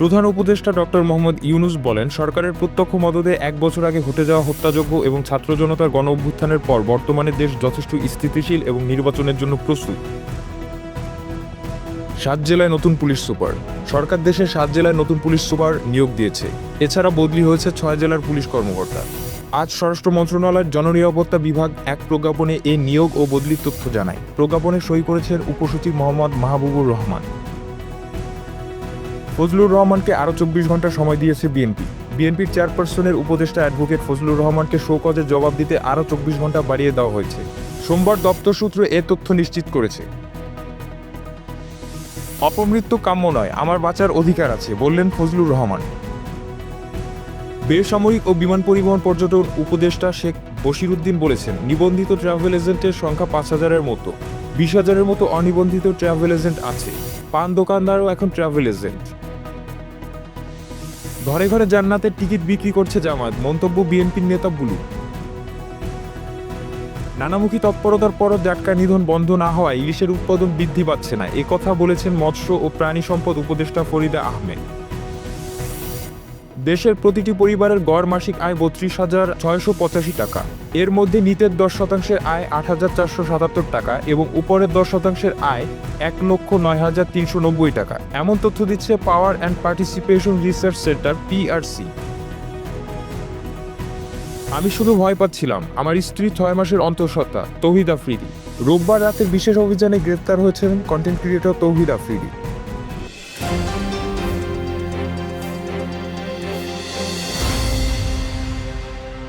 প্রধান উপদেষ্টা ডক্টর মোহাম্মদ ইউনুস বলেন, সরকারের প্রত্যক্ষ মদদে এক বছর আগে ঘটে যাওয়া হত্যাযজ্ঞ এবং ছাত্র জনতার গণ অভ্যুত্থানের পর বর্তমানে দেশ যথেষ্ট স্থিতিশীল এবং নির্বাচনের জন্য প্রস্তুত। সাত জেলায় নতুন পুলিশ সুপার। সরকার দেশের সাত জেলায় নতুন পুলিশ সুপার নিয়োগ দিয়েছে। এছাড়া বদলি হয়েছে ছয় জেলার পুলিশ কর্মকর্তা। আজ স্বরাষ্ট্র মন্ত্রণালয়ের জননিরাপত্তা বিভাগ এক প্রজ্ঞাপনে এ নিয়োগ ও বদলির তথ্য জানায়। প্রজ্ঞাপনে সই করেছেন উপসচিব মোহাম্মদ মাহবুবুর রহমান। ফজলুর রহমানকে আরও চব্বিশ ঘণ্টা সময় দিয়েছে বিএনপি। বিএনপির চেয়ারপারসনের উপদেষ্টা অ্যাডভোকেট ফজলুর রহমানকে শোকজের জবাব দিতে আরও চব্বিশ ঘণ্টা বাড়িয়ে দেওয়া হয়েছে। সোমবার দপ্তর সূত্র এ তথ্য নিশ্চিত করেছে। অপমৃত্যু কাম্য নয়, আমার বাঁচার অধিকার আছে, বললেন ফজলুর রহমান। বেসামরিক ও বিমান পরিবহন পর্যটন উপদেষ্টা শেখ বশিরুদ্দিন বলেছেন, নিবন্ধিত ট্রাভেল এজেন্টের সংখ্যা পাঁচ হাজারের মতো। বিশ হাজারের মতো অনিবন্ধিত ট্রাভেল এজেন্ট আছে। পান দোকানদারও এখন ট্রাভেল এজেন্ট। ঘরে ঘরে জান্নাতের টিকিট বিক্রি করছে জামাত মন্তব্য বিএনপির নেতা বুলু। নানামুখী তৎপরতার পরও জাটকা নিধন বন্ধ না হওয়ায় ইলিশের উৎপাদন বৃদ্ধি পাচ্ছে না। কথা বলেছেন মৎস্য ও প্রাণী সম্পদ উপদেষ্টা ফরিদা আহমেদ। দেশের প্রতিটি পরিবারের গড় মাসিক আয় বত্রিশ হাজার ছয়শো পঁচাশি টাকা। এর মধ্যে নিতের দশ শতাংশের আয় আট হাজার চারশো সাতাত্তর টাকা এবং উপরের দশ শতাংশের আয় এক লক্ষ নয় হাজার তিনশো নব্বই টাকা। এমন তথ্য দিচ্ছে power and participation research centre PRC আমি শুধু ভয় পাচ্ছিলাম, আমার স্ত্রী ছয় মাসের অন্তঃসত্ত্বা, তৌহিদ আফ্রিদি। রোববার রাতের বিশেষ অভিযানে গ্রেপ্তার হয়েছেন কন্টেন্ট ক্রিয়েটর তৌহিদ আফ্রিদি।